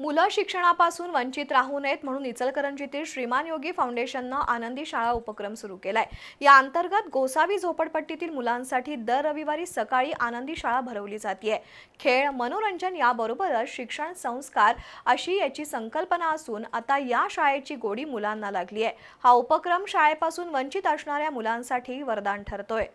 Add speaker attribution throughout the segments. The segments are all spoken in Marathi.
Speaker 1: मुलं शिक्षणापासून वंचित राहू नयेत म्हणून इचलकरंजीतील श्रीमान योगी फाउंडेशननं आनंदी शाळा उपक्रम सुरू केलाय. या अंतर्गत गोसावी झोपडपट्टीतील मुलांसाठी दर रविवारी सकाळी आनंदी शाळा भरवली जाते खेळ मनोरंजन याबरोबरच शिक्षण संस्कार अशी याची संकल्पना असून आता या शाळेची गोडी मुलांना लागली आहे हा उपक्रम शाळेपासून वंचित असणाऱ्या मुलांसाठी वरदान ठरतोय.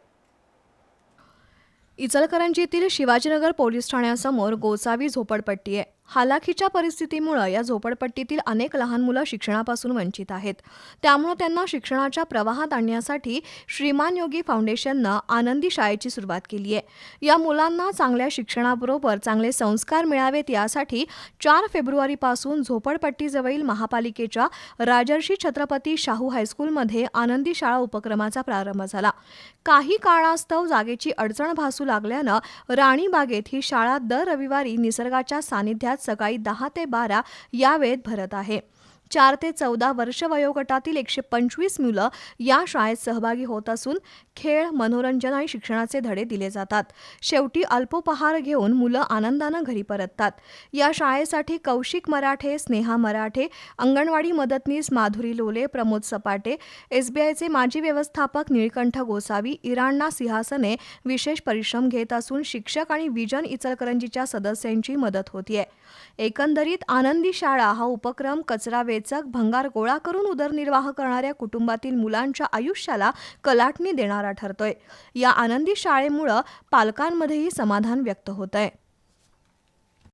Speaker 1: इचलकरंजीतील शिवाजीनगर पोलीस ठाण्यासमोर गोसावी झोपडपट्टी आहे. हालाखीच्या परिस्थितीमुळं या झोपडपट्टीतील अनेक लहान मुलं शिक्षणापासून वंचित आहेत. त्यामुळं त्यांना शिक्षणाच्या प्रवाहात आणण्यासाठी श्रीमान योगी फाउंडेशननं आनंदी शाळेची सुरुवात केली आहे. या मुलांना चांगल्या शिक्षणाबरोबर चांगले संस्कार मिळावेत यासाठी चार फेब्रुवारीपासून झोपडपट्टीजवळील महापालिकेच्या राजर्षी छत्रपती शाहू हायस्कूलमध्ये आनंदी शाळा उपक्रमाचा प्रारंभ झाला. काही काळास्तव जागेची अडचण भासू लागल्यानं राणीबागेत ही शाळा दर रविवारी निसर्गाच्या सानिध्यात सकाळी दहा ते बारा या वेळेत भरत आहे. चार ते चौदा वर्ष वयोगटातील एकशे पंचवीस मुलं या शाळेत सहभागी होत असून खेळ मनोरंजन आणि शिक्षणाचे धडे दिले जातात. शेवटी अल्पोपहार घेऊन मुलं आनंदानं घरी परततात. या शाळेसाठी कौशिक मराठे स्नेहा मराठे अंगणवाडी मदतनीस माधुरी लोले प्रमोद सपाटे एसबीआयचे माजी व्यवस्थापक निळकंठ गोसावी इराणना सिंहासने विशेष परिश्रम घेत असून शिक्षक आणि विजन इचलकरंजीच्या सदस्यांची मदत होतीये. एकंदरीत आनंदी शाळा हा उपक्रम कचरा वेचक भंगार गोळा करून उदरनिर्वाह करणाऱ्या कुटुंबातील मुलांच्या आयुष्याला कलाटणी देणारा ठरतोय. या आनंदी शाळेमुळं पालकांमध्येही समाधान व्यक्त होत आहे